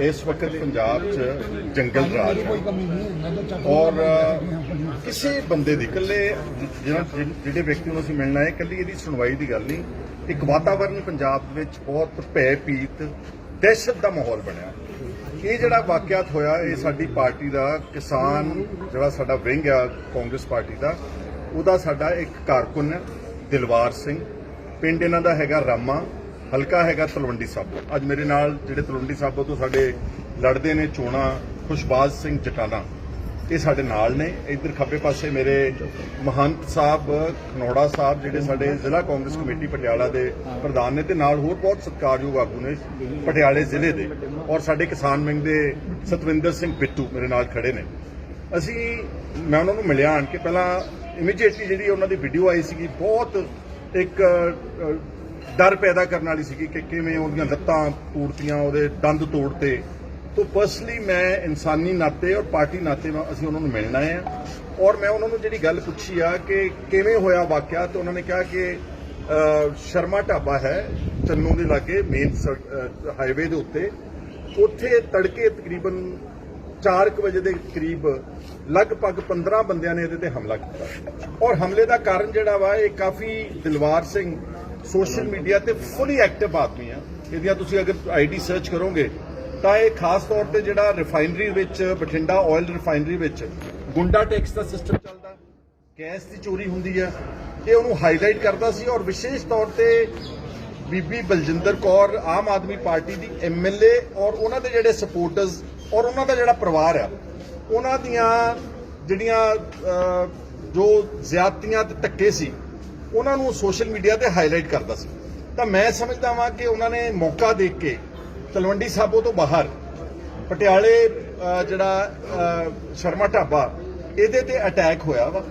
ਇਸ ਵਕਤ ਪੰਜਾਬ 'ਚ ਜੰਗਲ ਰਾਜ ਹੈ। ਔਰ ਕਿਸੇ ਬੰਦੇ ਦੀ, ਇਕੱਲੇ ਜਿਹੜਾ ਜਿਹੜੇ ਵਿਅਕਤੀ ਨੂੰ ਅਸੀਂ ਮਿਲਣਾ ਹੈ, ਇਕੱਲੀ ਇਹਦੀ ਸੁਣਵਾਈ ਦੀ ਗੱਲ ਨਹੀਂ। ਇੱਕ ਵਾਤਾਵਰਨ ਪੰਜਾਬ ਵਿੱਚ ਬਹੁਤ ਭੈ ਪੀਤ ਦਹਿਸ਼ਤ ਦਾ ਮਾਹੌਲ ਬਣਿਆ। ਇਹ ਜਿਹੜਾ ਵਾਕਿਆਤ ਹੋਇਆ, ਇਹ ਸਾਡੀ ਪਾਰਟੀ ਦਾ ਕਿਸਾਨ, ਜਿਹੜਾ ਸਾਡਾ ਵਿੰਗ ਆ, ਕਾਂਗਰਸ ਪਾਰਟੀ ਦਾ, ਉਹਦਾ ਸਾਡਾ ਇੱਕ ਕਾਰਕੁਨ ਹੈ ਦਿਲਵਾਰ ਸਿੰਘ। ਪਿੰਡ ਇਹਨਾਂ ਦਾ ਹੈਗਾ ਰਾਮਾ। ਹਲਕਾ ਹੈਗਾ ਤਲਵੰਡੀ ਸਾਬੋ। ਅੱਜ ਮੇਰੇ ਨਾਲ ਜਿਹੜੇ ਤਲਵੰਡੀ ਸਾਬੋ ਤੋਂ ਸਾਡੇ ਲੜਦੇ ਨੇ ਚੋਣਾ ਖੁਸ਼ਬਾਜ਼ ਸਿੰਘ ਜਟਾਣਾ, ਇਹ ਸਾਡੇ ਨਾਲ ਨੇ। ਇੱਧਰ ਖੱਬੇ ਪਾਸੇ ਮੇਰੇ ਮਹੰਤ ਸਾਹਿਬ, ਖਨੋੜਾ ਸਾਹਿਬ, ਜਿਹੜੇ ਸਾਡੇ ਜ਼ਿਲ੍ਹਾ ਕਾਂਗਰਸ ਕਮੇਟੀ ਪਟਿਆਲਾ ਦੇ ਪ੍ਰਧਾਨ ਨੇ ਤੇ ਨਾਲ ਹੋਰ ਬਹੁਤ ਸਤਿਕਾਰਯੋਗ ਆਗੂ ਨੇ ਪਟਿਆਲੇ ਜ਼ਿਲ੍ਹੇ ਦੇ। ਔਰ ਸਾਡੇ ਕਿਸਾਨ ਵਿੰਗ ਦੇ ਸਤਵਿੰਦਰ ਸਿੰਘ ਬਿੱਟੂ ਮੇਰੇ ਨਾਲ ਖੜੇ ਨੇ। ਅਸੀਂ, ਮੈਂ ਉਹਨਾਂ ਨੂੰ ਮਿਲਿਆ ਆਣ ਕੇ ਪਹਿਲਾਂ ਇਮੀਡੀਏਟਲੀ ਜਿਹੜੀ ਉਹਨਾਂ ਦੀ ਵੀਡੀਓ ਆਈ ਸੀਗੀ, ਬਹੁਤ ਇੱਕ ਡਰ ਪੈਦਾ ਕਰਨ ਵਾਲੀ ਸੀਗੀ ਕਿ ਕਿਵੇਂ ਉਹਦੀਆਂ ਲੱਤਾਂ ਤੋੜਤੀਆਂ ਉਹਦੇ ਦੰਦ ਤੋੜਤੇ। ਤੋ ਪਰਸਨਲੀ ਮੈਂ ਇਨਸਾਨੀ ਨਾਤੇ ਔਰ ਪਾਰਟੀ ਨਾਤੇ ਅਸੀਂ ਉਹਨਾਂ ਨੂੰ ਮਿਲਣਾ ਹੈ। ਔਰ ਮੈਂ ਉਹਨਾਂ ਨੂੰ ਜਿਹੜੀ ਗੱਲ ਪੁੱਛੀ ਆ ਕਿ ਕਿਵੇਂ ਹੋਇਆ ਵਾਕਿਆ, ਤੇ ਉਹਨਾਂ ਨੇ ਕਿਹਾ ਕਿ ਸ਼ਰਮਾ ਢਾਬਾ ਹੈ ਚੰਨੂ ਦੇ ਲਾਗੇ ਮੇਨ ਹਾਈਵੇ ਦੇ ਉੱਤੇ। ਉੱਥੇ ਤੜਕੇ ਤਕਰੀਬਨ 4 ਵਜੇ ਦੇ ਕਰੀਬ ਲਗਭਗ 15 ਬੰਦਿਆਂ ਨੇ ਇਹਦੇ ਤੇ ਹਮਲਾ ਕੀਤਾ। ਔਰ ਹਮਲੇ ਦਾ ਕਾਰਨ ਜਿਹੜਾ ਵਾ, ਇਹ ਕਾਫੀ ਦਿਲਵਾਰ ਸਿੰਘ ਸੋਸ਼ਲ ਮੀਡੀਆ ਤੇ ਫੁੱਲੀ ਐਕਟਿਵ ਆਦਮੀ ਆ। ਇਹਦੀਆਂ ਤੁਸੀਂ ਅਗਰ ਆਈਡੀ ਸਰਚ ਕਰੋਗੇ, ਤਾਂ ਇਹ ਖਾਸ ਤੌਰ ਤੇ ਜਿਹੜਾ ਰਿਫਾਈਨਰੀ ਵਿੱਚ, ਬਠਿੰਡਾ ਆਇਲ ਰਿਫਾਈਨਰੀ ਵਿੱਚ ਗੁੰਡਾ ਟੈਕਸ ਦਾ ਸਿਸਟਮ ਚੱਲਦਾ। ਗੈਸ ਦੀ ਚੋਰੀ ਹੁੰਦੀ ਆ। ਇਹ ਉਹਨੂੰ ਹਾਈਲਾਈਟ ਕਰਦਾ ਸੀ ਔਰ ਵਿਸ਼ੇਸ਼ ਤੌਰ ਤੇ ਬੀਬੀ ਬਲਜਿੰਦਰ ਕੌਰ ਆਮ ਆਦਮੀ ਪਾਰਟੀ ਦੀ ਐਮਐਲਏ ਔਰ ਉਹਨਾਂ ਦੇ ਜਿਹੜੇ ਸਪੋਰਟਰਸ ਔਰ ਉਹਨਾਂ ਦਾ ਜਿਹੜਾ ਪਰਿਵਾਰ ਆ, ਉਹਨਾਂ ਦੀਆਂ ਜਿਹੜੀਆਂ ਜੋ ਜ਼ਿਆਦਤੀਆਂ ਤੇ ਧੱਕੇ ਸੀ ਉਹਨਾਂ ਨੂੰ ਸੋਸ਼ਲ ਮੀਡੀਆ ਤੇ ਹਾਈਲਾਈਟ ਕਰਦਾ ਸੀ। ਤਾਂ ਮੈਂ ਸਮਝਦਾ ਵਾਂ ਕਿ ਉਹਨਾਂ ਨੇ ਮੌਕਾ ਦੇਖ ਕੇ ਤਲਵੰਡੀ ਸਾਬੋ ਤੋਂ ਬਾਹਰ ਪਟਿਆਲੇ ਜਿਹੜਾ ਸ਼ਰਮਾ ਢਾਬਾ, ਇਹਦੇ ਤੇ ਅਟੈਕ ਹੋਇਆ ਵਾ।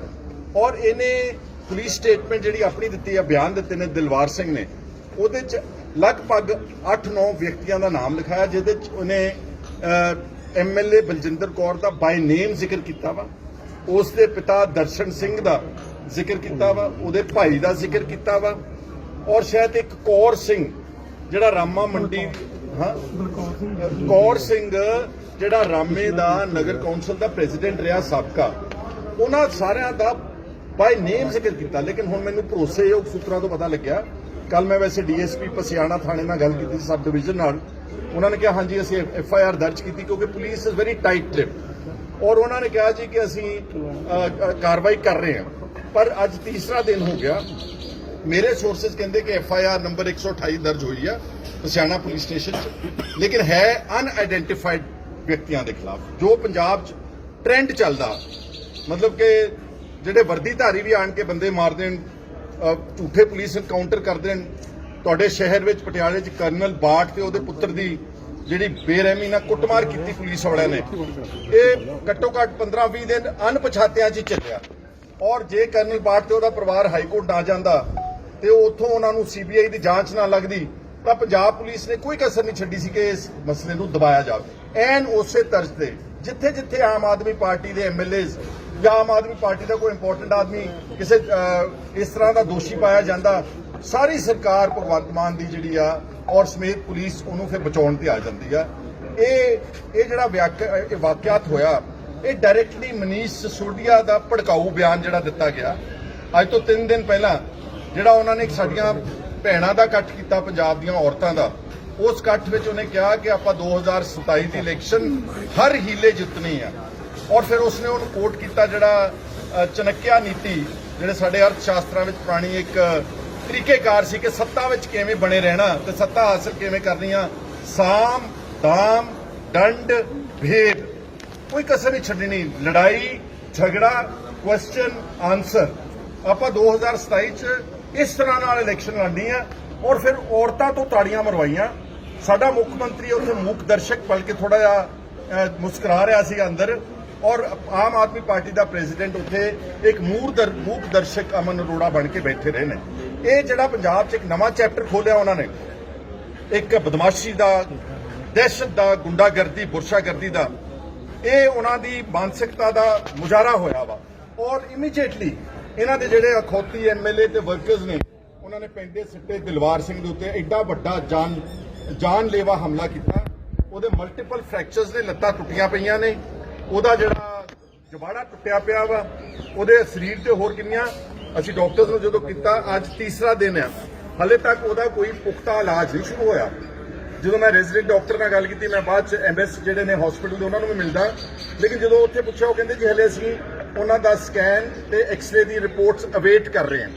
ਔਰ ਇਹਨੇ ਪੁਲਿਸ ਸਟੇਟਮੈਂਟ ਜਿਹੜੀ ਆਪਣੀ ਦਿੱਤੀ ਆ, ਬਿਆਨ ਦਿੱਤੇ ਨੇ ਦਿਲਵਾਰ ਸਿੰਘ ਨੇ, ਉਹਦੇ ਚ ਲਗਭਗ 8-9 ਵਿਅਕਤੀਆਂ ਦਾ ਨਾਮ ਲਿਖਾਇਆ, ਜਿਹਦੇ ਚ ਉਹਨੇ ਐਮਐਲਏ ਬਲਜਿੰਦਰ ਕੌਰ ਦਾ ਬਾਈ ਨੇਮ ਜ਼ਿਕਰ ਕੀਤਾ ਵਾ। ਉਸ ਦੇ ਪਿਤਾ ਦਰਸ਼ਨ ਸਿੰਘ ਦਾ ਜ਼ਿਕਰ ਕੀਤਾ ਵਾ, ਉਹਦੇ ਭਾਈ ਦਾ ਜ਼ਿਕਰ ਕੀਤਾ ਵਾ। ਔਰ ਸ਼ਾਇਦ ਇੱਕ ਕੌਰ ਸਿੰਘ, ਜਿਹੜਾ ਰਾਮਾ ਮੰਡੀ, ਹਾਂ? ਕੌਰ ਸਿੰਘ, ਜਿਹੜਾ ਰਾਮੇ ਦਾ ਨਗਰ ਕੌਂਸਲ ਦਾ ਪ੍ਰੈਜ਼ੀਡੈਂਟ ਰਿਹਾ ਸਾਬਕਾ, ਉਹਨਾਂ ਸਾਰਿਆਂ ਦਾ ਬਾਈ ਨੇਮ ਜ਼ਿਕਰ ਕੀਤਾ। ਲੇਕਿਨ ਹੁਣ ਮੈਨੂੰ ਭਰੋਸੇਯੋਗ ਸੂਤਰਾਂ ਤੋਂ ਪਤਾ ਲੱਗਿਆ ਕੱਲ ਮੈਂ ਵੈਸੇ ਡੀਐਸਪੀ ਪਸਿਆਣਾ ਥਾਣੇ ਨਾਲ ਗੱਲ ਕੀਤੀ ਸੀ ਸਬ ਡਿਵੀਜ਼ਨ ਨਾਲ। ਉਹਨਾਂ ਨੇ ਕਿਹਾ, ਹਾਂਜੀ, ਅਸੀਂ ਐਫ ਆਈ ਆਰ ਦਰਜ ਕੀਤੀ ਕਿਉਂਕਿ police is very tight lip ਔਰ ਉਹਨਾਂ ਨੇ ਕਿਹਾ ਜੀ ਕਿ ਅਸੀਂ ਕਾਰਵਾਈ ਕਰ ਰਹੇ ਹਾਂ। ਪਰ ਅੱਜ ਤੀਸਰਾ ਦਿਨ ਹੋ ਗਿਆ। ਮੇਰੇ ਸੋਰਸਸ ਕਹਿੰਦੇ ਕਿ ਐਫ ਆਈ ਆਰ ਨੰਬਰ 128 ਦਰਜ ਹੋਈ ਆ ਪਸਿਆਣਾ ਪੁਲਿਸ ਸਟੇਸ਼ਨ 'ਚ। ਲੇਕਿਨ ਹੈ ਅਨਆਇਡੈਂਟੀਫਾਈਡ ਵਿਅਕਤੀਆਂ ਦੇ ਖਿਲਾਫ, ਜੋ ਪੰਜਾਬ 'ਚ ਟ੍ਰੈਂਡ ਚੱਲਦਾ। ਮਤਲਬ ਕਿ ਜਿਹੜੇ ਵਰਦੀਧਾਰੀ ਵੀ ਆਣ ਕੇ ਬੰਦੇ ਮਾਰਦੇ ਨੇ ਝੂਠੇ ਪੁਲਿਸ ਐਨਕਾਊਂਟਰ ਕਰਦੇ ਨੇ ਤੁਹਾਡੇ ਸ਼ਹਿਰ ਵਿੱਚ, ਪਟਿਆਲੇ 'ਚ ਕਰਨਲ ਬਾਟ ਤੇ ਉਹਦੇ ਪੁੱਤਰ ਦੀ ਜਿਹੜੀ ਬੇਰਹਿਮੀ ਨਾਲ ਕੁੱਟਮਾਰ ਕੀਤੀ ਪੁਲਿਸ ਵਾਲਿਆਂ ਨੇ, ਇਹ ਘੱਟੋ ਘੱਟ 15-20 ਦਿਨ ਅਣਪਛਾਤਿਆਂ 'ਚ ਚੱਲਿਆ। ਔਰ ਜੇ ਕਰਨਲ ਬਾਟ ਤੇ ਉਹਦਾ ਪਰਿਵਾਰ ਹਾਈ ਕੋਰਟ ਨਾ ਜਾਂਦਾ ਤੇ ਉੱਥੋਂ ਉਹਨਾਂ ਨੂੰ ਸੀਬੀਆਈ ਦੀ ਜਾਂਚ ਨਾ ਲੱਗਦੀ, ਤਾਂ ਪੰਜਾਬ ਪੁਲਿਸ ਨੇ ਕੋਈ ਕਸਰ ਨਹੀਂ ਛੱਡੀ ਸੀ ਕਿ ਇਸ ਮਸਲੇ ਨੂੰ ਦਬਾਇਆ ਜਾਵੇ। ਐਨ ਉਸੇ ਤਰਜ਼ ਤੇ ਜਿੱਥੇ ਜਿੱਥੇ ਆਮ ਆਦਮੀ ਪਾਰਟੀ ਦੇ ਐਮਐਲਏਜ਼ ਜਾਂ ਆਮ ਆਦਮੀ ਪਾਰਟੀ ਦਾ ਕੋਈ ਇੰਪੋਰਟੈਂਟ ਆਦਮੀ ਕਿਸੇ ਇਸ ਤਰ੍ਹਾਂ ਦਾ ਦੋਸ਼ੀ ਪਾਇਆ ਜਾਂਦਾ, ਸਾਰੀ ਸਰਕਾਰ ਭਗਵੰਤ ਮਾਨ ਦੀ ਜਿਹੜੀ ਆ, ਔਰ ਸਮੇਤ ਪੁਲਿਸ ਉਹਨੂੰ ਫਿਰ ਬਚਾਉਣ ਤੇ ਆ ਜਾਂਦੀ ਆ। ਇਹ ਇਹ ਜਿਹੜਾ ਵਿਆਕ- ਇਹ ਵਾਕਿਆਤ ਹੋਇਆ ਇਹ ਡਾਇਰੈਕਟਲੀ ਮਨੀਸ਼ ਸਿਸੋਦੀਆ ਦਾ ਭੜਕਾਊ ਬਿਆਨ ਜਿਹੜਾ ਦਿੱਤਾ ਗਿਆ। ਅੱਜ ਤੋਂ 3 ਦਿਨ ਪਹਿਲਾਂ ਜਿਹੜਾ ਉਹਨਾਂ ਨੇ ਸਾਡੀਆਂ ਭੈਣਾਂ ਦਾ ਇਕੱਠ ਕੀਤਾ ਪੰਜਾਬ ਦੀਆਂ ਔਰਤਾਂ ਦਾ ਉਸ ਇਕੱਠ ਵਿੱਚ ਉਹਨੇ ਕਿਹਾ ਕਿ ਆਪਾਂ 2027 ਦੀ ਇਲੈਕਸ਼ਨ ਹਰ ਹੀਲੇ ਜਿੱਤਣੀ ਆ। ਔਰ ਫਿਰ ਉਸਨੇ ਉਹਨੂੰ ਕੋਟ ਕੀਤਾ ਜਿਹੜਾ ਅ, ਨੀਤੀ ਜਿਹੜੇ ਸਾਡੇ ਅਰਥ ਸ਼ਾਸਤਰਾਂ ਵਿੱਚ ਪੁਰਾਣੀ ਇੱਕ ਤਰੀਕੇਕਾਰ ਸੀ ਕਿ ਸੱਤਾ ਵਿੱਚ ਕਿਵੇਂ ਬਣੇ ਰਹਿਣਾ ਤੇ ਸੱਤਾ ਹਾਸਲ ਕਿਵੇਂ ਕਰਨੀ ਆ। ਸਾਮ ਦਾਮ ਡੰਡ ਭੇਦ ਕੋਈ ਕਸਰ ਨਹੀਂ ਛੱਡਣੀ। ਲੜਾਈ, ਝਗੜਾ ਕੁਐਸਚਨ ਆਨਸਰ ਆਪਾਂ 2027 ਚ ਇਸ ਤਰ੍ਹਾਂ ਨਾਲ ਇਲੈਕਸ਼ਨ ਲੜਨੀ ਆ ਔਰ ਫਿਰ ਔਰਤਾਂ ਤੋਂ ਤਾੜੀਆਂ ਮਰਵਾਈਆਂ। ਸਾਡਾ ਮੁੱਖ ਮੰਤਰੀ ਉੱਥੇ ਮੂਕ ਦਰਸ਼ਕ ਬਲਕਿ ਥੋੜਾ ਜਿਹਾ ਮੁਸਕਰਾ ਰਿਹਾ ਸੀ ਅੰਦਰ। ਔਰ ਆਮ ਆਦਮੀ ਪਾਰਟੀ ਦਾ ਪ੍ਰੈਜ਼ੀਡੈਂਟ ਉੱਥੇ ਇੱਕ ਮੂਰ ਮੂਕ ਦਰਸ਼ਕ ਅਮਨ ਅਰੋੜਾ ਬਣ ਕੇ ਬੈਠੇ ਰਹੇ ਨੇ। ਇਹ ਜਿਹੜਾ ਪੰਜਾਬ 'ਚ ਇੱਕ ਨਵਾਂ ਚੈਪਟਰ ਖੋਲਿਆ ਉਹਨਾਂ ਨੇ। ਇੱਕ ਬਦਮਾਸ਼ੀ ਦਾ, ਦਹਿਸ਼ਤ ਦਾ, ਗੁੰਡਾਗਰਦੀ, ਬੁਰਸ਼ਾਗਰਦੀ ਦਾ। ਇਹ ਉਹਨਾਂ ਦੀ ਮਾਨਸਿਕਤਾ ਦਾ ਮੁਜ਼ਾਹਰਾ ਹੋਇਆ ਵਾ। ਔਰ ਇਮੀਡੀਏਟਲੀ ਇਹਨਾਂ ਦੇ ਜਿਹੜੇ ਅਖੌਤੀ ਐਮਐਲਏ ਤੇ ਵਰਕਰਸ ਨੇ, ਉਹਨਾਂ ਨੇ ਪੈਂਦੇ ਸਿੱਟੇ ਦਿਲਵਾਰ ਸਿੰਘ ਦੇ ਉੱਤੇ ਐਡਾ ਵੱਡਾ ਜਾਨ, ਜਾਨਲੇਵਾ ਹਮਲਾ ਕੀਤਾ। ਉਹਦੇ ਮਲਟੀਪਲ ਫ੍ਰੈਕਚਰਸ ਨੇ ਲੱਤਾਂ ਟੁੱਟੀਆਂ ਪਈਆਂ ਨੇ। ਉਹਦਾ ਜਿਹੜਾ ਜਵਾੜਾ ਟੁੱਟਿਆ ਪਿਆ ਵਾ, ਉਹਦੇ ਸਰੀਰ ਤੇ ਹੋਰ ਕਿੰਨੀਆਂ? ਅਸੀਂ ਡਾਕਟਰਸ ਨੂੰ ਜਦੋਂ ਕੀਤਾ, ਅੱਜ ਤੀਸਰਾ ਦਿਨ ਆ। ਹਲੇ ਤੱਕ ਉਹਦਾ ਕੋਈ ਪੁਖਤਾ ਇਲਾਜ ਨਹੀਂ ਸ਼ੁਰੂ ਹੋਇਆ। ਜਦੋਂ ਮੈਂ ਰੈਜ਼ੀਡੈਂਟ ਡਾਕਟਰ ਨਾਲ ਗੱਲ ਕੀਤੀ, ਮੈਂ ਬਾਅਦ ਚ ਐਮਐਸ ਜਿਹੜੇ ਨੇ ਹਸਪੀਟਲ ਦੇ, ਉਹਨਾਂ ਨੂੰ ਵੀ ਮਿਲਦਾ। ਲੇਕਿਨ ਜਦੋਂ ਉੱਥੇ ਪੁੱਛਿਆ, ਉਹ ਕਹਿੰਦੇ ਜੀ, ਹਲੇ ਅਸੀਂ ਉਹਨਾਂ ਦਾ ਸਕੈਨ ਤੇ ਐਕਸ-ਰੇ ਦੀ ਰਿਪੋਰਟਸ ਅਵੇਟ ਕਰ ਰਹੇ ਹਾਂ।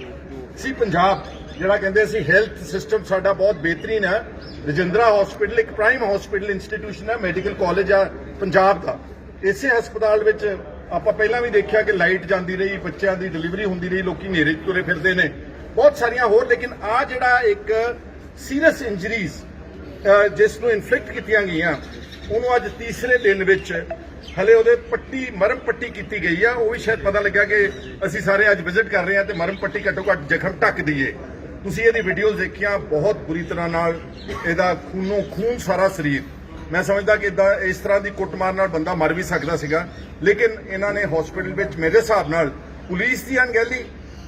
ਸੀ ਪੰਜਾਬ, ਜਿਹੜਾ ਕਹਿੰਦੇ ਸੀ ਹੈਲਥ ਸਿਸਟਮ ਸਾਡਾ ਬਹੁਤ ਬਿਹਤਰੀਨ ਹੈ। ਰਜਿੰਦਰਾ ਹਸਪੀਟਲ ਇੱਕ ਪ੍ਰਾਈਮ ਹਸਪੀਟਲ ਇੰਸਟੀਟਿਊਸ਼ਨ ਹੈ ਮੈਡੀਕਲ ਕਾਲਜ ਆ ਪੰਜਾਬ ਦਾ। ਇਸੇ ਹਸਪਤਾਲ ਵਿੱਚ ਆਪਾਂ ਪਹਿਲਾਂ ਵੀ ਦੇਖਿਆ ਕਿ ਲਾਈਟ ਜਾਂਦੀ ਰਹੀ, ਬੱਚਿਆਂ ਦੀ ਡਿਲੀਵਰੀ ਹੁੰਦੀ ਰਹੀ, ਲੋਕੀ ਹਨੇਰੇ ਤੁਰੇ ਫਿਰਦੇ ਨੇ। ਬਹੁਤ ਸਾਰੀਆਂ ਹੋਰ, ਲੇਕਿਨ ਆ ਜਿਹੜਾ ਇੱਕ ਸੀਰੀਅਸ ਇੰਜਰੀਜ਼ ਜਿਸ ਨੂੰ ਇਨਫਲਿਕਟ ਕੀਤੀਆਂ ਗਈਆਂ, ਉਹਨੂੰ ਅੱਜ ਤੀਸਰੇ ਦਿਨ ਵਿੱਚ ਹਲੇ ਉਹਦੇ ਪੱਟੀ, ਮਰਮ ਪੱਟੀ ਕੀਤੀ ਗਈ ਆ। ਉਹ ਵੀ ਸ਼ਾਇਦ ਪਤਾ ਲੱਗਾ ਕਿ ਅਸੀਂ ਸਾਰੇ ਅੱਜ ਵਿਜ਼ਿਟ ਕਰ ਰਹੇ ਹਾਂ ਤੇ ਮਰਮ ਪੱਟੀ ਘੱਟੋ ਘੱਟ ਜ਼ਖਮ ਢੱਕ ਦਈਏ। ਤੁਸੀਂ ਇਹਦੀ ਵੀਡੀਓਜ਼ ਦੇਖੀਆਂ, ਬਹੁਤ ਬੁਰੀ ਤਰ੍ਹਾਂ ਨਾਲ ਇਹਦਾ ਖੂਨੋਂ ਖੂਨ ਸਾਰਾ ਸਰੀਰ। ਮੈਂ ਸਮਝਦਾ ਕਿ ਇਦਾਂ ਇਸ ਤਰ੍ਹਾਂ ਦੀ ਕੁੱਟਮਾਰ ਨਾਲ ਬੰਦਾ ਮਰ ਵੀ ਸਕਦਾ ਸੀਗਾ। ਲੇਕਿਨ ਇਹਨਾਂ ਨੇ ਹਸਪੀਟਲ ਵਿੱਚ ਮੇਰੇ ਹਿਸਾਬ ਨਾਲ ਪੁਲਿਸ ਦੀ ਅਣਗਹਿਲੀ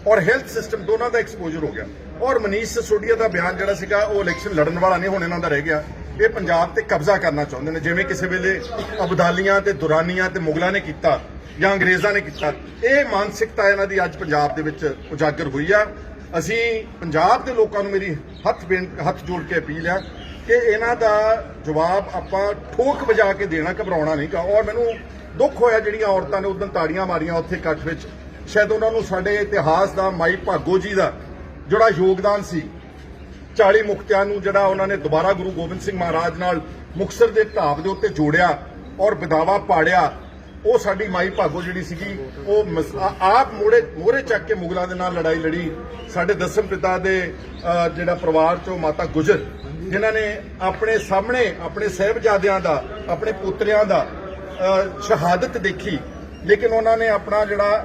ਔਰ ਹੈਲਥ ਸਿਸਟਮ ਦੋਨਾਂ ਦਾ ਐਕਸਪੋਜ਼ਰ ਹੋ ਗਿਆ। ਔਰ ਮਨੀਸ਼ ਸਸੋਡੀਆ ਦਾ ਬਿਆਨ ਜਿਹੜਾ ਸੀਗਾ, ਉਹ ਇਲੈਕਸ਼ਨ ਲੜਨ ਵਾਲਾ ਨਹੀਂ, ਹੁਣ ਇਹਨਾਂ ਦਾ ਰਹਿ ਗਿਆ। ਇਹ ਪੰਜਾਬ ਤੇ ਕਬਜ਼ਾ ਕਰਨਾ ਚਾਹੁੰਦੇ ਨੇ, ਜਿਵੇਂ ਕਿਸੇ ਵੇਲੇ ਅਬਦਾਲੀਆਂ ਤੇ ਦੁਰਾਨੀਆਂ ਤੇ ਮੁਗਲਾਂ ਨੇ ਕੀਤਾ ਜਾਂ ਅੰਗਰੇਜ਼ਾਂ ਨੇ ਕੀਤਾ। ਇਹ ਮਾਨਸਿਕਤਾ ਇਹਨਾਂ ਦੀ ਅੱਜ ਪੰਜਾਬ ਦੇ ਵਿੱਚ ਉਜਾਗਰ ਹੋਈ ਆ। ਅਸੀਂ ਪੰਜਾਬ ਦੇ ਲੋਕਾਂ ਨੂੰ ਮੇਰੀ ਹੱਥ ਬੇਨ- ਹੱਥ ਜੋੜ ਕੇ ਅਪੀਲ ਆ ਕਿ ਇਹਨਾਂ ਦਾ ਜਵਾਬ ਆਪਾਂ ਠੋਕ ਵਜਾ ਕੇ ਦੇਣਾ, ਘਬਰਾਉਣਾ ਨਹੀਂ ਕਾ ਔਰ ਮੈਨੂੰ ਦੁੱਖ ਹੋਇਆ, ਜਿਹੜੀਆਂ ਔਰਤਾਂ ਨੇ, ਉਦੋਂ ਤਾੜੀਆਂ ਮਾਰੀਆਂ ਉੱਥੇ ਇਕੱਠ ਵਿੱਚ। ਸ਼ਾਇਦ ਉਹਨਾਂ ਨੂੰ ਸਾਡੇ ਇਤਿਹਾਸ ਦਾ ਮਾਈ ਭਾਗੋ ਜੀ ਦਾ ਜਿਹੜਾ ਯੋਗਦਾਨ ਸੀ 40 ਮੁਕਤਿਆਂ ਨੂੰ ਜਿਹੜਾ ਉਹਨਾਂ ਨੇ ਦੁਬਾਰਾ ਗੁਰੂ ਗੋਬਿੰਦ ਸਿੰਘ ਮਹਾਰਾਜ ਨਾਲ ਮੁਕਤਸਰ ਦੇ ਢਾਬ ਦੇ ਉੱਤੇ ਜੋੜਿਆ ਔਰ ਵਿਦਾਵਾ ਪਾੜਿਆ, ਉਹ ਸਾਡੀ ਮਾਈ ਭਾਗੋ ਜਿਹੜੀ ਸੀਗੀ, ਉਹ ਆਪ ਮੋੜੇ, ਮੋਹਰੇ ਚੱਕ ਕੇ ਮੁਗਲਾਂ ਦੇ ਨਾਲ ਲੜਾਈ ਲੜੀ, ਸਾਡੇ ਦਸਮ ਪਿਤਾ ਦੇ ਜਿਹੜਾ ਪਰਿਵਾਰ ਚੋਂ ਮਾਤਾ ਗੁਜਰ, ਜਿਨ੍ਹਾਂ ਨੇ ਆਪਣੇ ਸਾਹਮਣੇ, ਆਪਣੇ ਸਹਿਬਜ਼ਾਦਿਆਂ ਦਾ, ਆਪਣੇ ਪੁੱਤਰਿਆਂ ਦਾ ਸ਼ਹਾਦਤ ਦੇਖੀ, ਲੇਕਿਨ ਉਹਨਾਂ ਨੇ ਆਪਣਾ ਜਿਹੜਾ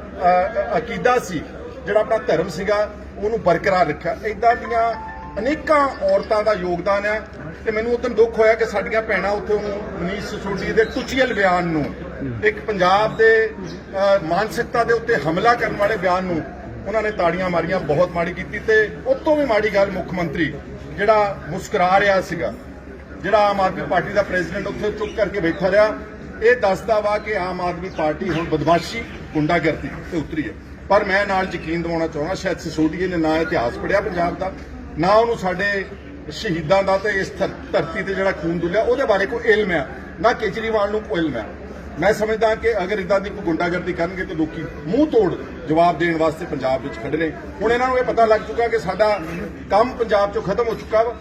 ਅਕੀਦਾ ਸੀ, ਜਿਹੜਾ ਆਪਣਾ ਧਰਮ ਸੀਗਾ ਉਹਨੂੰ ਬਰਕਰਾਰ ਰੱਖਿਆ। ਇਦਾਂ ਦੀਆਂ ਅਨੇਕਾਂ ਔਰਤਾਂ ਦਾ ਯੋਗਦਾਨ ਹੈ ਤੇ ਮੈਨੂੰ ਉਦੋਂ ਦੁੱਖ ਹੋਇਆ ਕਿ ਸਾਡੀਆਂ ਭੈਣਾਂ ਉੱਥੇ ਉਹਨੂੰ ਮਨੀਸ਼ ਸਸੋਡੀ ਦੇ ਟੁਚੀਅਲ ਬਿਆਨ ਨੂੰ, ਇੱਕ ਪੰਜਾਬ ਦੇ ਮਾਨਸਿਕਤਾ ਦੇ ਉੱਤੇ ਹਮਲਾ ਕਰਨ ਵਾਲੇ ਬਿਆਨ ਨੂੰ ਉਹਨਾਂ ਨੇ ਤਾੜੀਆਂ ਮਾਰੀਆਂ, ਬਹੁਤ ਮਾੜੀ ਕੀਤੀ ਤੇ ਉਸ ਤੋਂ ਵੀ ਮਾੜੀ ਗੱਲ ਮੁੱਖ ਮੰਤਰੀ ਜਿਹੜਾ ਮੁਸਕਰਾ ਰਿਹਾ ਸੀਗਾ, ਜਿਹੜਾ ਆਮ ਆਦਮੀ ਪਾਰਟੀ ਦਾ ਪ੍ਰੈਜ਼ੀਡੈਂਟ ਉੱਥੇ ਚੁੱਪ ਕਰਕੇ ਬੈਠਾ ਰਿਹਾ, ਇਹ ਦੱਸਦਾ ਵਾ ਕਿ ਆਮ ਆਦਮੀ ਪਾਰਟੀ ਹੁਣ ਬਦਮਾਸ਼ੀ, ਗੁੰਡਾਗਰਦੀ ਤੇ ਉਤਰੀ ਹੈ। ਪਰ ਮੈਂ ਨਾਲ ਯਕੀਨ ਦਿਵਾਉਣਾ ਚਾਹੁੰਦਾ, ਸ਼ਾਇਦ ਸਿਸੋਦੀਏ ਨੇ ਨਾ ਇਤਿਹਾਸ ਪੜਿਆ ਪੰਜਾਬ ਦਾ, ਨਾ ਉਹਨੂੰ ਸਾਡੇ ਸ਼ਹੀਦਾਂ ਦਾ ਤੇ ਇਸ ਧਰ- ਧਰਤੀ ਤੇ ਜਿਹੜਾ ਖੂਨ ਡੁੱਲਿਆ ਉਹਦੇ ਬਾਰੇ ਕੋਈ ਇਲਮ ਹੈ, ਨਾ ਕੇਜਰੀਵਾਲ ਨੂੰ ਕੋਈ ਇਲਮ ਹੈ। ਮੈਂ ਸਮਝਦਾ ਕਿ ਅਗਰ ਇਦਾਂ ਦੀ ਕੋਈ ਗੁੰਡਾਗਰਦੀ ਕਰਨਗੇ ਤਾਂ ਲੋਕੀ ਮੂੰਹ ਤੋੜ ਜਵਾਬ ਦੇਣ ਵਾਸਤੇ ਪੰਜਾਬ ਵਿੱਚ ਖੜੇ ਹੁਣ ਇਹਨਾਂ ਨੂੰ ਇਹ ਪਤਾ ਲੱਗ ਚੁੱਕਾ ਕਿ ਸਾਡਾ ਕੰਮ ਪੰਜਾਬ ਚੋਂ ਖਤਮ ਹੋ ਚੁੱਕਾ ਵਾ।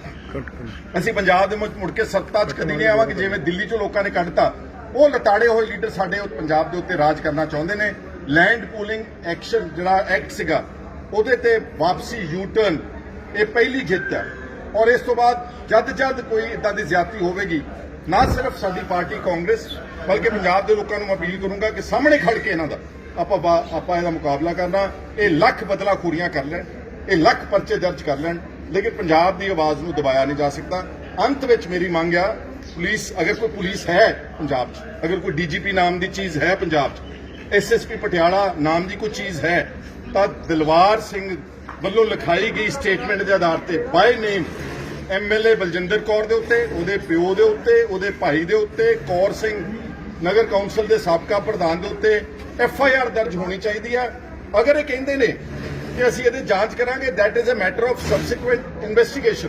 ਅਸੀਂ ਪੰਜਾਬ ਦੇ ਮੁੜ ਕੇ ਸੱਤਾ 'ਚ ਕਦੀ ਨਹੀਂ ਆਵਾਂਗੇ, ਜਿਵੇਂ ਦਿੱਲੀ 'ਚੋਂ ਲੋਕਾਂ ਨੇ ਕੱਢਤਾ। ਉਹ ਲਤਾੜੇ ਹੋਏ ਲੀਡਰ ਸਾਡੇ ਪੰਜਾਬ ਦੇ ਉੱਤੇ ਰਾਜ ਕਰਨਾ ਚਾਹੁੰਦੇ ਨੇ। ਲੈਂਡ ਪੂਲਿੰਗ ਐਕਸ਼ਨ ਜਿਹੜਾ ਐਕਟ ਸੀਗਾ, ਉਹਦੇ ਤੇ ਵਾਪਸੀ ਯੂ ਟਰਨ ਇਹ ਪਹਿਲੀ ਜਿੱਤ ਹੈ। ਔਰ ਇਸ ਤੋਂ ਬਾਅਦ ਜਦ ਜਦ ਕੋਈ ਇਦਾਂ ਦੀ ਜ਼ਿਆਦਤੀ ਹੋਵੇਗੀ, ਨਾ ਸਿਰਫ ਸਾਡੀ ਪਾਰਟੀ ਕਾਂਗਰਸ, ਬਲਕਿ ਪੰਜਾਬ ਦੇ ਲੋਕਾਂ ਨੂੰ ਅਪੀਲ ਕਰੂੰਗਾ ਕਿ ਸਾਹਮਣੇ ਖੜ ਕੇ ਇਹਨਾਂ ਦਾ, ਆਪਾਂ ਬਾ- ਆਪਾਂ ਇਹਦਾ ਮੁਕਾਬਲਾ ਕਰਨਾ, ਇਹ ਲੱਖ ਬਦਲਾਖੋਰੀਆਂ ਕਰ ਲੈਣ, ਇਹ ਲੱਖ ਪਰਚੇ ਦਰਜ ਕਰ ਲੈਣ, ਲੇਕਿਨ ਪੰਜਾਬ ਦੀ ਆਵਾਜ਼ ਨੂੰ ਦਬਾਇਆ ਨਹੀਂ ਜਾ ਸਕਦਾ। ਅੰਤ ਵਿੱਚ ਮੇਰੀ ਮੰਗ ਆ, ਪੁਲਿਸ, ਅਗਰ ਕੋਈ ਪੁਲਿਸ ਹੈ ਪੰਜਾਬ 'ਚ, ਅਗਰ ਕੋਈ ਡੀਜੀਪੀ ਨਾਮ ਦੀ ਚੀਜ਼ ਹੈ ਪੰਜਾਬ 'ਚ ਐਸਐਸਪੀ ਪਟਿਆਲਾ ਨਾਮ ਦੀ ਕੋਈ ਚੀਜ਼ ਹੈ, ਤਾਂ ਦਿਲਵਾਰ ਸਿੰਘ ਵੱਲੋਂ ਲਿਖਾਈ ਗਈ ਸਟੇਟਮੈਂਟ ਦੇ ਆਧਾਰ ਤੇ by name MLA Baljinder Kaur ਦੇ ਉੱਤੇ, ਉਹਦੇ ਪਿਓ ਦੇ ਉੱਤੇ, ਉਹਦੇ ਭਾਈ ਦੇ ਉੱਤੇ, ਕੌਰ ਸਿੰਘ ਨਗਰ ਕੌਂਸਲ ਦੇ ਸਾਬਕਾ ਪ੍ਰਧਾਨ ਦੇ ਉੱਤੇ ਐਫ ਆਈ ਆਰ ਦਰਜ ਹੋਣੀ ਚਾਹੀਦੀ ਹੈ। ਅਗਰ ਇਹ ਕਹਿੰਦੇ ਨੇ ਕਿ ਅਸੀਂ ਇਹਦੀ ਜਾਂਚ ਕਰਾਂਗੇ, that is a matter of subsequent investigation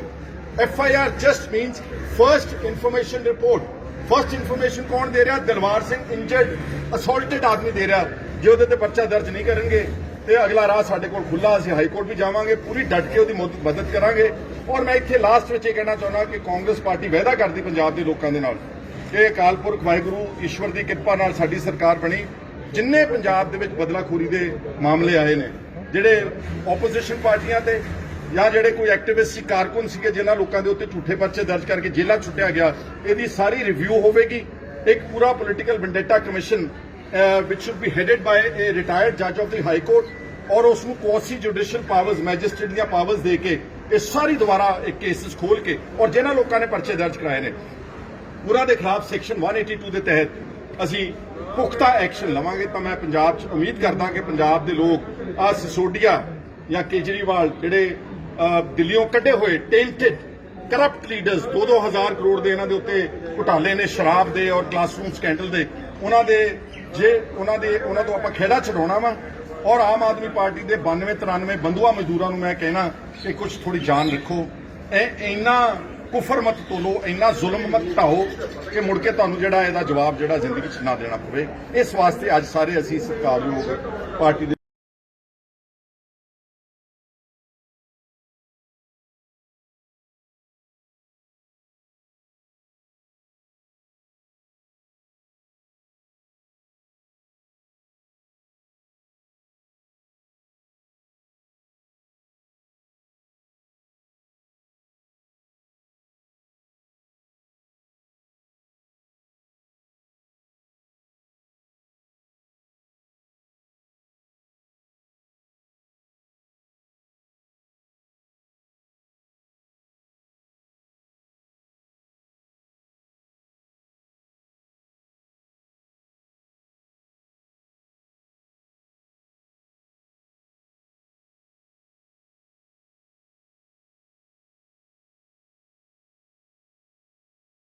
F I R just means first information report first information ਕੌਣ ਦੇ ਰਿਹਾ? ਦਿਲਵਾਰ ਸਿੰਘ ਇੰਜਰਡ ਅਸੌਲਟਡ ਆਦਮੀ ਦੇ ਰਿਹਾ। ਜੇ ਉਹਦੇ ਤੇ ਪਰਚਾ ਦਰਜ ਨਹੀਂ ਕਰਨਗੇ, ਤੇ ਅਗਲਾ ਰਾਹ ਸਾਡੇ ਕੋਲ ਖੁੱਲਾ ਅਸੀਂ ਹਾਈ ਕੋਰਟ ਵੀ ਜਾਵਾਂਗੇ, ਪੂਰੀ ਡਟ ਕੇ ਉਹਦੀ ਮਦਦ ਮਦਦ ਕਰਾਂਗੇ। ਔਰ ਮੈਂ ਇੱਥੇ ਲਾਸਟ ਵਿੱਚ ਇਹ ਕਹਿਣਾ ਚਾਹੁੰਦਾ ਕਿ ਕਾਂਗਰਸ ਪਾਰਟੀ ਵਾਅਦਾ ਕਰਦੀ ਪੰਜਾਬ ਦੇ ਲੋਕਾਂ ਦੇ ਨਾਲ ਕਿ ਅਕਾਲ ਪੁਰਖ ਵਾਹਿਗੁਰੂ ਈਸ਼ਵਰ ਦੀ ਕਿਰਪਾ ਨਾਲ ਸਾਡੀ ਸਰਕਾਰ ਬਣੀ। ਜਿੰਨੇ ਪੰਜਾਬ ਦੇ ਵਿੱਚ ਬਦਲਾਖੋਰੀ ਦੇ ਮਾਮਲੇ ਆਏ ਨੇ, ਜਿਹੜੇ ਆਪੋਜੀਸ਼ਨ ਪਾਰਟੀਆਂ ਤੇ ਜਾਂ ਜਿਹੜੇ ਕੋਈ ਐਕਟਿਵਿਸਟ ਸੀ, ਕਾਰਕੁਨ ਸੀਗੇ, ਜਿਨ੍ਹਾਂ ਲੋਕਾਂ ਦੇ ਉੱਤੇ ਝੂਠੇ ਪਰਚੇ ਦਰਜ ਕਰਕੇ ਜੇਲ੍ਹਾਂ ਛੁੱਟਿਆ ਗਿਆ, ਇਹਦੀ ਸਾਰੀ ਰਿਵਿਊ ਹੋਵੇਗੀ। ਇੱਕ ਪੂਰਾ political vendetta commission which should be headed by a retired ਜੱਜ ਆਫ ਦੀ ਹਾਈ ਕੋਰਟ ਔਰ ਉਸ ਨੂੰ ਕੁਆਸੀ ਜੁਡੀਸ਼ੀਅਲ ਪਾਵਰਸ ਮੈਜਿਸਟ੍ਰੇਟ ਦੀਆਂ ਪਾਵਰਸ ਦੇ ਕੇ ਇਹ ਸਾਰੀ ਦੁਬਾਰਾ ਇੱਕ ਕੇਸਿਸ ਖੋਲ ਕੇ ਔਰ ਜਿਨ੍ਹਾਂ ਲੋਕਾਂ ਨੇ ਪਰਚੇ ਦਰਜ ਕਰਾਏ ਨੇ। ਉਹਨਾਂ ਦੇ ਖਿਲਾਫ ਸੈਕਸ਼ਨ 182 ਦੇ ਤਹਿਤ ਅਸੀਂ ਪੁਖਤਾ ਐਕਸ਼ਨ ਲਵਾਂਗੇ ਤਾਂ ਮੈਂ ਪੰਜਾਬ 'ਚ ਉਮੀਦ ਕਰਦਾ ਕਿ ਪੰਜਾਬ ਦੇ ਲੋਕ ਆ ਸਿਸੋਡੀਆ ਜਾਂ ਕੇਜਰੀਵਾਲ ਜਿਹੜੇ ਦਿੱਲੀੋਂ ਕੱਢੇ ਹੋਏ ਟੈਂਟਡ ਕਰਪਟ ਲੀਡਰਸ 2-2000 ਕਰੋੜ ਦੇ ਇਹਨਾਂ ਦੇ ਉੱਤੇ ਘੁਟਾਲੇ ਨੇ ਸ਼ਰਾਬ ਦੇ ਔਰ ਕਲਾਸਰੂਮ ਸਕੈਂਡਲ ਦੇ। ਉਹਨਾਂ ਦੇ ਜੇ ਉਹਨਾਂ ਦੇ ਉਹਨਾਂ ਤੋਂ ਆਪਾਂ ਖੇੜਾ ਛਡਾਉਣਾ ਵਾ ਔਰ ਆਮ ਆਦਮੀ ਪਾਰਟੀ ਦੇ 92 93 ਬੰਧੂਆ ਮਜ਼ਦੂਰਾਂ ਨੂੰ ਮੈਂ ਕਹਿਣਾ ਕਿ ਕੁਝ ਥੋੜੀ ਜਾਨ ਰੱਖੋ। ਇਹ ਇੰਨਾ ਕੁਫਰ ਮਤ ਤੋਲੋ, ਇੰਨਾ ਜ਼ੁਲਮ ਮਤ ਢਾਓ ਕਿ ਮੁੜ ਕੇ ਤੁਹਾਨੂੰ ਜਿਹੜਾ ਇਹਦਾ ਜਵਾਬ ਜਿਹੜਾ ਜ਼ਿੰਦਗੀ 'ਚ ਨਾ ਦੇਣਾ ਪਵੇ। ਇਸ ਵਾਸਤੇ ਅੱਜ ਸਾਰੇ ਅਸੀਂ ਸਰਕਾਰਯੋਗ ਪਾਰਟੀ ਦੇ